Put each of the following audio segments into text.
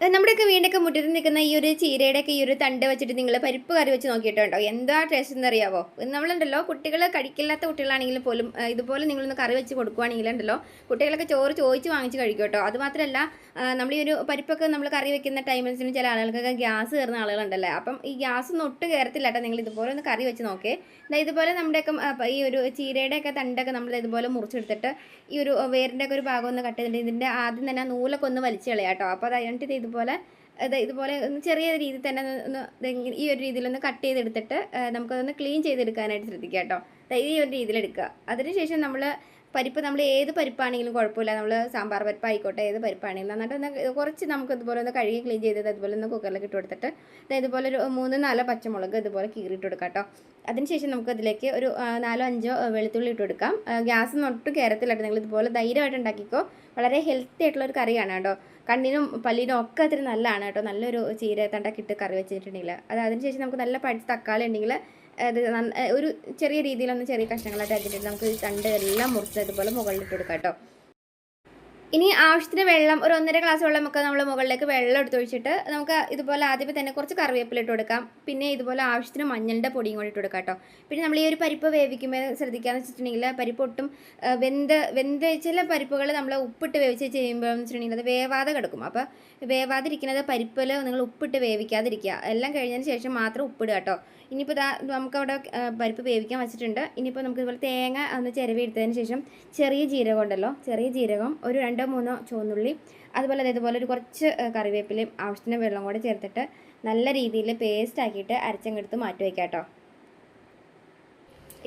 നമ്മുടെയൊക്കെ വീണ്ടൊക്കെ മുറ്റത്ത് നിൽക്കുന്ന ഈ ഒരു ചീരയുടെയൊക്കെ ഈ ഒരു തണ്ട് വെച്ചിട്ട് നിങ്ങൾ പരിപ്പ് കറി വെച്ച് നോക്കിയിട്ടുണ്ടോ? എന്താ ടേസ്റ്റ് എന്നറിയാവോ? നമ്മളുണ്ടല്ലോ കുട്ടികൾ കഴിക്കില്ലാത്ത കുട്ടികളാണെങ്കിലും പോലും ഇതുപോലെ നിങ്ങളൊന്ന് കറി വെച്ച് കൊടുക്കുവാണെങ്കിൽ ഉണ്ടല്ലോ കുട്ടികളൊക്കെ ചോറ് ചോദിച്ച് വാങ്ങിച്ച് കഴിക്കും കേട്ടോ. അതുമാത്രമല്ല നമ്മൾ ഈ ഒരു പരിപ്പൊക്കെ നമ്മൾ കറി വെക്കുന്ന ടൈമിന് ചില ആളുകൾക്കൊക്കെ ഗ്യാസ് കയറുന്ന ആളുകളുണ്ടല്ലേ? അപ്പം ഈ ഗ്യാസ് ഒന്നും ഒട്ട് കയറത്തില്ല കേട്ടോ നിങ്ങൾ ഇതുപോലെ ഒന്ന് കറി വെച്ച് നോക്കേ. ഇതുപോലെ നമ്മുടെയൊക്കെ ഈ ഒരു ചീരയുടെയൊക്കെ തണ്ടൊക്കെ നമ്മൾ ഇതുപോലെ മുറിച്ചെടുത്തിട്ട് ഈ ഒരു വേരിന്റെ ഒക്കെ ഒരു ഭാഗം ഒന്ന് കട്ട് ചെയ്തിട്ട് ഇതിന്റെ ആദ്യം തന്നെ നൂലൊക്കെ ഒന്ന് വലിച്ചു കളയാം കേട്ടോ. അപ്പോൾ അത് ഇത് ഇതുപോലെ ഇതുപോലെ ഒന്ന് ചെറിയ രീതിയിൽ തന്നെ ഒന്ന് ഈ ഒരു രീതിയിലൊന്ന് കട്ട് ചെയ്തെടുത്തിട്ട് നമുക്കതൊന്ന് ക്ലീൻ ചെയ്തെടുക്കാനായിട്ട് ശ്രദ്ധിക്കുക കേട്ടോ. ഈ ഒരു രീതിയിൽ എടുക്കുക. അതിനുശേഷം നമ്മൾ പരിപ്പ് നമ്മൾ ഏത് പരിപ്പാണെങ്കിലും കുഴപ്പമില്ല. നമ്മൾ സാമ്പാർ പരിപ്പ് ആയിക്കോട്ടെ ഏത് പരിപ്പാണെങ്കിലും. നന്നായിട്ട് ഒന്ന് കുറച്ച് നമുക്ക് ഇതുപോലെ ഒന്ന് കഴുകി ക്ലീൻ ചെയ്തത് അതുപോലെ ഒന്ന് കുക്കറിലേക്ക് ഇട്ട് കൊടുത്തിട്ട് ഇതുപോലെ ഒരു മൂന്ന് നാലോ പച്ചമുളക് ഇതുപോലെ കീറിയിട്ട് കൊടുക്കാം കേട്ടോ അതിനുശേഷം നമുക്ക് അതിലേക്ക് ഒരു നാലോ അഞ്ചോ വെളുത്തുള്ളി ഇട്ട് കൊടുക്കാം. ഗ്യാസ് ഒട്ടും കയറത്തില്ലായിട്ട് നിങ്ങൾ ഇതുപോലെ ധൈര്യമായിട്ട് ഉണ്ടാക്കിക്കോ. വളരെ ഹെൽത്തി ആയിട്ടുള്ള ഒരു കറിയാണ് കേട്ടോ. കണ്ണിനും പല്ലിനും ഒക്കെ അത്ര നല്ലതാണ് കേട്ടോ. നല്ലൊരു ചീര തണ്ടൊക്കെ ഇട്ട് കറി വെച്ചിട്ടുണ്ടെങ്കിൽ. അത് അതിനുശേഷം നമുക്ക് നല്ല പഴുത്ത തക്കാളി ഉണ്ടെങ്കിൽ അത് ഒരു ചെറിയ രീതിയിലൊന്ന് ചെറിയ കഷ്ണങ്ങളായിട്ട് അരിഞ്ഞിട്ട് നമുക്ക് തണ്ട് എല്ലാം മുറിച്ച് ഇതുപോലെ മുകളിലിട്ട് കൊടുക്കാം കേട്ടോ. ഇനി ആവശ്യത്തിന് വെള്ളം ഒരു ഒന്നര ഗ്ലാസ് വെള്ളമൊക്കെ നമ്മൾ മുകളിലേക്ക് വെള്ളം എടുത്ത് ഒഴിച്ചിട്ട് നമുക്ക് ഇതുപോലെ ആദ്യമേ തന്നെ കുറച്ച് കറിവേപ്പില ഇട്ട് കൊടുക്കാം. പിന്നെ ഇതുപോലെ ആവശ്യത്തിന് മഞ്ഞളുടെ പൊടിയും കൂടി ഇട്ട് കൊടുക്കാം കേട്ടോ. പിന്നെ നമ്മൾ ഈ ഒരു പരിപ്പ് വേവിക്കുമ്പോൾ ശ്രദ്ധിക്കാന്ന് വെച്ചിട്ടുണ്ടെങ്കിൽ പരിപ്പ് ഒട്ടും വെന്ത് വെന്ത് ചില പരിപ്പുകൾ നമ്മൾ ഉപ്പിട്ട് വേവിച്ച് ചെയ്യുമ്പോൾ എന്ന് വെച്ചിട്ടുണ്ടെങ്കിൽ അത് വേവാതെ കിടക്കും. അപ്പോൾ വേവാതിരിക്കുന്നത് പരിപ്പിൽ നിങ്ങൾ ഉപ്പിട്ട് വേവിക്കാതിരിക്കുക. എല്ലാം കഴിഞ്ഞതിന് ശേഷം മാത്രം ഉപ്പിടുക കേട്ടോ. ഇനിയിപ്പോൾ നമുക്കവിടെ പരിപ്പ് വേവിക്കാൻ വെച്ചിട്ടുണ്ട്. ഇനിയിപ്പോൾ നമുക്ക് ഇതുപോലെ തേങ്ങ ഒന്ന് ചിരവി എടുത്തതിന് ശേഷം ചെറിയ ജീരകം ഉണ്ടല്ലോ ചെറിയ ജീരകം ഒരു രണ്ടോ മൂന്നോ ചുവന്നുള്ളി അതുപോലെ അതേപോലെ ഒരു കുറച്ച് കറിവേപ്പിലയും ആവശ്യത്തിന് വെള്ളം കൂടെ ചേർത്തിട്ട് നല്ല രീതിയിൽ പേസ്റ്റ് ആക്കിയിട്ട് അരച്ചങ്ങെടുത്ത് മാറ്റി വയ്ക്കാം കേട്ടോ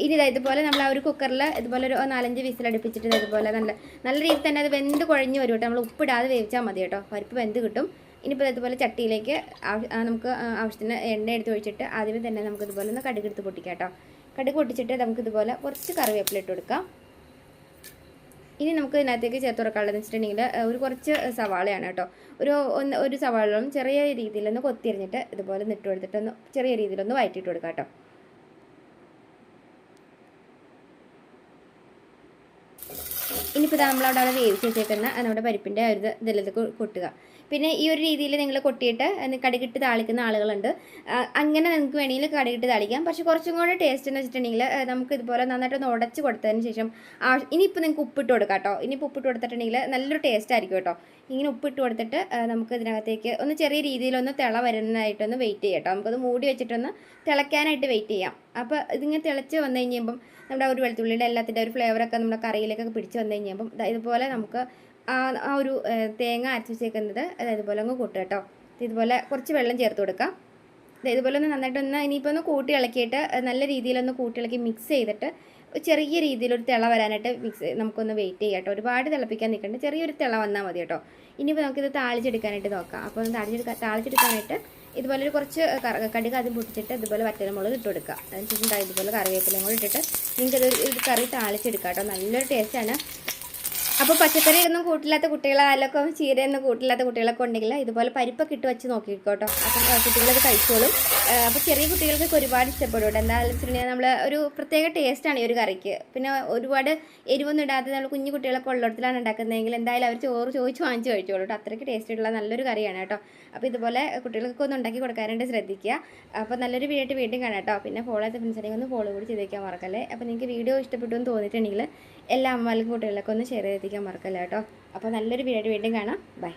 ഇനി ഇതാ ഇതുപോലെ നമ്മൾ ആ ഒരു കുക്കറിൽ ഇതുപോലെ ഒരു നാലഞ്ച് വിസിൽ അടുപ്പിച്ചിട്ട് ഇതുപോലെ നല്ല നല്ല രീതിയിൽ തന്നെ അത് വെന്ത് കുഴഞ്ഞ് വരും കേട്ടോ നമ്മൾ ഉപ്പിടാതെ വേവിച്ചാൽ മതി കേട്ടോ. പരിപ്പ് വെന്ത് കിട്ടും. ഇനിയിപ്പോൾ ഇതുപോലെ ചട്ടിയിലേക്ക് നമുക്ക് ആവശ്യത്തിന് എണ്ണ എടുത്ത് ഒഴിച്ചിട്ട് ആദ്യമേ തന്നെ നമുക്ക് ഇതുപോലെ ഒന്ന് കടുക് എടുത്ത് പൊട്ടിക്കാം കേട്ടോ കടുക് പൊട്ടിച്ചിട്ട് നമുക്ക് ഇതുപോലെ കുറച്ച് കറിവേപ്പില ഇട്ട് കൊടുക്കാം. ഇനി നമുക്ക് ഇതിനകത്തേക്ക് ചേർത്ത് കൊടുക്കാനുള്ളതെന്ന് വെച്ചിട്ടുണ്ടെങ്കിൽ ഒരു കുറച്ച് സവാളയാണ് കേട്ടോ. ഒരു ഒന്ന് ഒരു സവാളയും ചെറിയ രീതിയിലൊന്ന് കൊത്തിയറിഞ്ഞിട്ട് ഇതുപോലെ നിട്ട് കൊടുത്തിട്ടൊന്ന് ചെറിയ രീതിയിലൊന്ന് വഴറ്റിയിട്ട് കൊടുക്കാം കേട്ടോ. ഇനിയിപ്പോൾ നമ്മളവിടെ അവിടെ വേവിച്ച് വെച്ചേക്കുന്ന നമ്മുടെ പരിപ്പിന്റെ ഒരു ഇത് ഇതിലേക്ക് കൊട്ടുക. പിന്നെ ഈ ഒരു രീതിയിൽ നിങ്ങൾ കൊട്ടിയിട്ട് കടുകിട്ട് താളിക്കുന്ന ആളുകളുണ്ട്. അങ്ങനെ നിങ്ങൾക്ക് വേണമെങ്കിൽ കടുകിട്ട് താളിക്കാം. പക്ഷേ കുറച്ചും കൂടെ ടേസ്റ്റ് എന്ന് വെച്ചിട്ടുണ്ടെങ്കിൽ നമുക്ക് ഇതുപോലെ നന്നായിട്ട് ഒന്ന് ഉടച്ച് കൊടുത്തതിന് ശേഷം ഇനിയിപ്പോൾ നിങ്ങൾക്ക് ഉപ്പിട്ട് കൊടുക്കാം കേട്ടോ. ഇനിയിപ്പോൾ ഉപ്പിട്ട് കൊടുത്തിട്ടുണ്ടെങ്കിൽ നല്ലൊരു ടേസ്റ്റ് ആയിരിക്കും കേട്ടോ. ഇങ്ങനെ ഉപ്പിട്ട് കൊടുത്തിട്ട് നമുക്ക് ഇതിനകത്തേക്ക് ഒന്ന് ചെറിയ രീതിയിലൊന്ന് തിള വരുന്നതായിട്ടൊന്ന് വെയിറ്റ് ചെയ്യാം കേട്ടോ. നമുക്കത് മൂടി വെച്ചിട്ടൊന്ന് തിളയ്ക്കാനായിട്ട് വെയിറ്റ് ചെയ്യാം. അപ്പോൾ ഇതിങ്ങനെ തിളച്ച് വന്നു കഴിഞ്ഞുമ്പം നമ്മുടെ ഒരു വെളുത്തുള്ളിയുടെ എല്ലാത്തിന്റെ ഒരു ഫ്ലേവറൊക്കെ നമ്മുടെ കറിയിലേക്കൊക്കെ പിടിച്ച് വന്നു കഴിഞ്ഞപ്പം ഇതുപോലെ നമുക്ക് ആ ഒരു തേങ്ങ അരച്ച് വെച്ചേക്കുന്നത് അത് ഇതുപോലെ അങ്ങ് കൂട്ടുക കേട്ടോ. ഇതുപോലെ കുറച്ച് വെള്ളം ചേർത്ത് കൊടുക്കാം ഇതുപോലെ ഒന്ന് നന്നായിട്ട് നന്നായിട്ടൊന്ന് ഇനിയിപ്പോൾ ഒന്ന് കൂട്ടി ഇളക്കിയിട്ട് നല്ല രീതിയിലൊന്ന് കൂട്ടി ഇളക്കി മിക്സ് ചെയ്തിട്ട് ചെറിയ രീതിയിലൊരു തിള വരാനായിട്ട് മിക്സ് നമുക്കൊന്ന് വെയിറ്റ് ചെയ്യാം കേട്ടോ. ഒരുപാട് തിളപ്പിക്കാൻ നിൽക്കണ്ട. ചെറിയൊരു തിള വന്നാൽ മതി കേട്ടോ. ഇനിയിപ്പോൾ നമുക്കിത് താളിച്ചെടുക്കാനായിട്ട് നോക്കാം. അപ്പോൾ ഒന്ന് താളിച്ചെടുക്കാൻ താളിച്ചെടുക്കാനായിട്ട് ഇതുപോലെ ഒരു കുറച്ച് കറ- കടുക് ആദ്യം പൊട്ടിച്ചിട്ട് ഇതുപോലെ വറ്റൽമുളക് ഇട്ട് കൊടുക്കുക. അതിനുശേഷം ഇതുപോലെ കറിവേപ്പിലയും കൂടി ഇട്ടിട്ട് നിങ്ങൾക്ക് ഇത് ഒരു കറി താളിച്ചെടുക്കാം കേട്ടോ. നല്ലൊരു ടേസ്റ്റാണ് അപ്പോൾ പച്ചക്കറി ഒന്നും കൂട്ടില്ലാത്ത കുട്ടികളായാലൊക്കെ ചീരയൊന്നും കൂട്ടില്ലാത്ത കുട്ടികളൊക്കെ ഉണ്ടെങ്കിൽ ഇതുപോലെ പരിപ്പൊക്കെ ഇട്ട് വെച്ച് നോക്കിക്കോട്ടോ. അപ്പം കുട്ടികളത് കഴിച്ചോളും. അപ്പോൾ ചെറിയ കുട്ടികൾക്കൊക്കെ ഒരുപാട് ഇഷ്ടപ്പെടും എന്താണെന്ന് വെച്ചിട്ടുണ്ടെങ്കിൽ നമ്മൾ ഒരു പ്രത്യേക ടേസ്റ്റാണ് ഈ ഒരു കറിക്ക്. പിന്നെ ഒരുപാട് എരിവൊന്നും ഇടാതെ നമ്മൾ കുഞ്ഞു കുട്ടികളൊക്കെ ഉള്ളിടത്തിലാണ് ഉണ്ടാക്കുന്നതെങ്കിൽ എന്തായാലും അവർ ചോറ് ചോദിച്ച് വാങ്ങിച്ച് കഴിച്ചോളൂ കേട്ടോ. അത്രയ്ക്ക് ടേസ്റ്റ് ഉള്ള നല്ലൊരു കറിയാണ് കേട്ടോ. അപ്പോൾ ഇതുപോലെ കുട്ടികൾക്കൊക്കെ ഒന്ന് ഉണ്ടാക്കി കൊടുക്കാനായിട്ട് ശ്രദ്ധിക്കുക. അപ്പോൾ നല്ലൊരു വീഡിയോ ആയിട്ട് വീണ്ടും കാണാം കേട്ടോ. പിന്നെ ഫോളോ ചെയ്ത ഫ്രണ്ട്സിനെ ഒന്ന് ഫോളോ കൂടി ചെയ്തേക്കാൻ മറക്കല്ലേ. അപ്പോൾ നിങ്ങൾക്ക് വീഡിയോ ഇഷ്ടപ്പെട്ടു എന്ന് തോന്നിയിട്ടുണ്ടെങ്കിൽ എല്ലാ അമ്മമാർക്കും കുട്ടികളൊക്കെ ഒന്ന് ഷെയർ ചെയ്തേക്കാൻ മറക്കല്ല കേട്ടോ. അപ്പോൾ നല്ലൊരു വീഡിയോ വീണ്ടും കാണാം. ബൈ